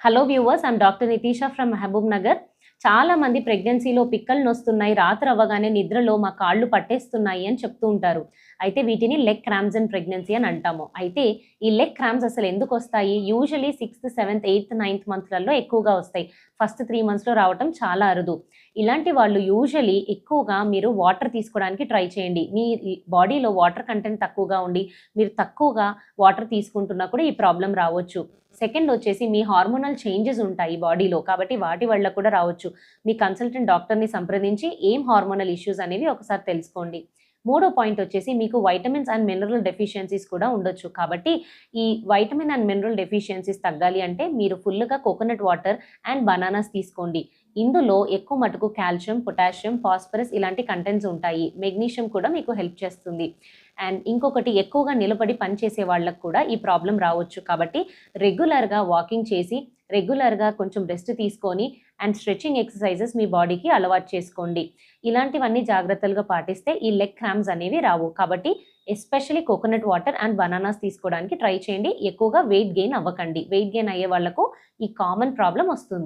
Hello viewers I'm doctor Nitisha from Mahabubnagar చాలా మంది ప్రెగ్నెన్సీలో పిక్కలు నొస్తున్నాయి రాత్రి అవ్వగానే నిద్రలో మా కాళ్ళు పట్టేస్తున్నాయి అని చెప్తూ ఉంటారు. అయితే వీటిని లెగ్ క్రామ్స్ అండ్ ప్రెగ్నెన్సీ అని అంటాము. అయితే ఈ లెగ్ క్రామ్స్ అసలు ఎందుకు వస్తాయి? Usually sixth seventh eighth ninth మంత్లలో ఎక్కువగా వస్తాయి. ఫస్ట్ త్రీ మంత్స్లో రావటం చాలా అరుదు. ఇలాంటి వాళ్ళు యూజువలీ ఎక్కువగా మీరు వాటర్ తీసుకోవడానికి ట్రై చేయండి. మీ బాడీలో వాటర్ కంటెంట్ తక్కువగా ఉండి మీరు తక్కువగా వాటర్ తీసుకుంటున్నా కూడా ఈ ప్రాబ్లం రావచ్చు. సెకండ్ వచ్చేసి మీ హార్మోనల్ చేంజెస్ ఉంటాయి బాడీలో కాబట్టి వాటి వల్ల కూడా రావచ్చు. మీ కన్సల్టెంట్ డాక్టర్ని సంప్రదించి ఏం హార్మోనల్ ఇష్యూస్ అనేవి ఒకసారి తెలుసుకోండి. మూడో పాయింట్ వచ్చేసి మీకు వైటమిన్స్ అండ్ మినరల్ డెఫిషియన్సీస్ కూడా ఉండొచ్చు. కాబట్టి ఈ వైటమిన్ అండ్ మినరల్ డెఫిషియన్సీస్ తగ్గాలి అంటే మీరు ఫుల్గా కోకోనట్ వాటర్ అండ్ బనానాస్ తీసుకోండి. ఇందులో ఎక్కువ మటుకు కాల్షియం పొటాషియం ఫాస్ఫరస్ ఇలాంటి కంటెంట్స్ ఉంటాయి. మెగ్నీషియం కూడా మీకు హెల్ప్ చేస్తుంది. అండ్ ఇంకొకటి ఎక్కువగా నిలబడి పనిచేసే వాళ్ళకు కూడా ఈ ప్రాబ్లం రావచ్చు. కాబట్టి రెగ్యులర్గా వాకింగ్ చేసి రెగ్యులర్గా కొంచెం రెస్ట్ తీసుకొని అండ్ స్ట్రెచింగ్ ఎక్సర్సైజెస్ మీ బాడీకి అలవాటు చేసుకోండి. ఇలాంటివన్నీ జాగ్రత్తలుగా పాటిస్తే ఈ లెగ్ క్రామ్స్ అనేవి రావు. కాబట్టి especially coconut water and bananas తీసుకోవడానికి ట్రై చేయండి. ఎక్కువగా వెయిట్ గెయిన్ అవ్వకండి. వెయిట్ గెయిన్ అయ్యే వాళ్ళకు ఈ కామన్ ప్రాబ్లం వస్తుంది.